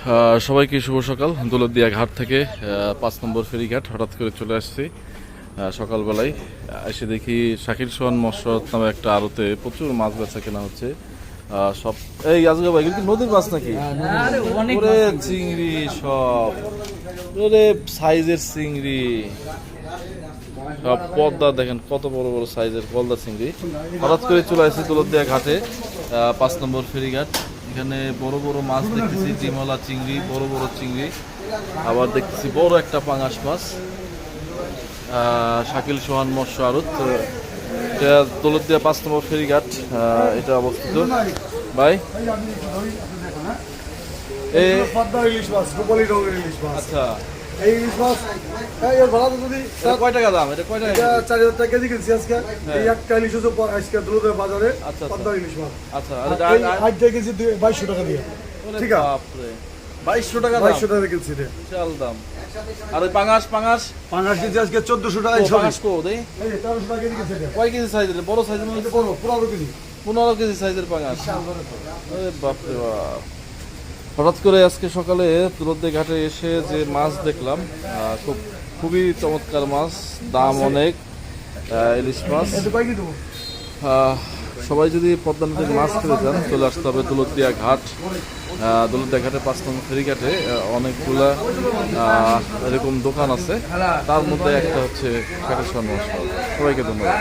আহ, সবাইকে শুভ সকাল। দৌলতদিয়া ঘাট থেকে পাঁচ নম্বর ফেরিঘাট হঠাৎ করে চলে আসছি। সকালবেলায় এসে দেখি শাকিল সোহান মশরত নামে একটা আড়তে প্রচুর মাছ বেচা কেনা হচ্ছে। সব এই আজকে ভাই এগুলো কি নদীর মাছ নাকি? ওরে চিংড়ি সব। ওরে সাইজের চিংড়ি। সব পদ্মা দেখেন কত বড় বড় সাইজের পদ্মা চিংড়ি। হঠাৎ করে চলে আসছি দৌলতদিয়া ঘাটে পাঁচ নম্বর ফেরিঘাট এখানে বড় বড় মাছ দেখতেছি ডিমলা চিংড়ি বড় বড় চিংড়ি। আবার দেখতেছি বড় একটা পাঙাশ মাছ শাকিল সোহান মৎস্য আড়ত। এটা দৌলতদিয়া পাঁচ নম্বর ফেরিঘাট এটা অবস্থিত। ভাই? এ পদ্মা ইলিশ মাছ রূপালী রঙের ইলিশ মাছ। আচ্ছা। এই ইলিশ মাছ এই ভাড়া যদি কয় টাকা দাম? এটা কয় টাকা চার হাজার টাকা কেজি কিনছি আজকে। এই একটা ইলিশ হচ্ছে আজকে দুলুদের বাজারে আচ্ছা, পদ্মা ইলিশ মাছ। আচ্ছা আর আর এটা- এই আর- আটটা কেজি বাইশশো টাকা দিয়ে। ঠিক ঠিক আছে। আছে বাইশশো টাকা বাইশশো টাকা কিনছি রে বিশাল দাম। আর ওই পাঙাশ পাঙাশ? পাঙ্গাস কেজি আজকে চোদ্দশো টাকা ও, ছবি পাঙাশ কো দেই তেরোশো টাকা কেজি কিনছি রে কয় কেজি সাইজের? বড় সাইজের পনেরো কেজি। পনেরো কেজি সাইজের পাঙাশ। বাপরে বাপ। হঠাৎ করে আজকে সকালে তুলদ্দে ঘাটে এসে যে মাছ দেখলাম খুব খুবই চমৎকার মাছ দাম অনেক ইলিশ মাছ। সবাই যদি পদ্মা নদীর মাছ খেতে চান চলে আসতে হবে দৌলতদিয়া ঘাট। আহ, দৌলতদিয়া ঘাটে পাঁচ নম্বর ফেরিঘাটে অনেকগুলা এরকম দোকান আছে। তার মধ্যে একটা হচ্ছে মশলা সবাইকে ধন্যবাদ।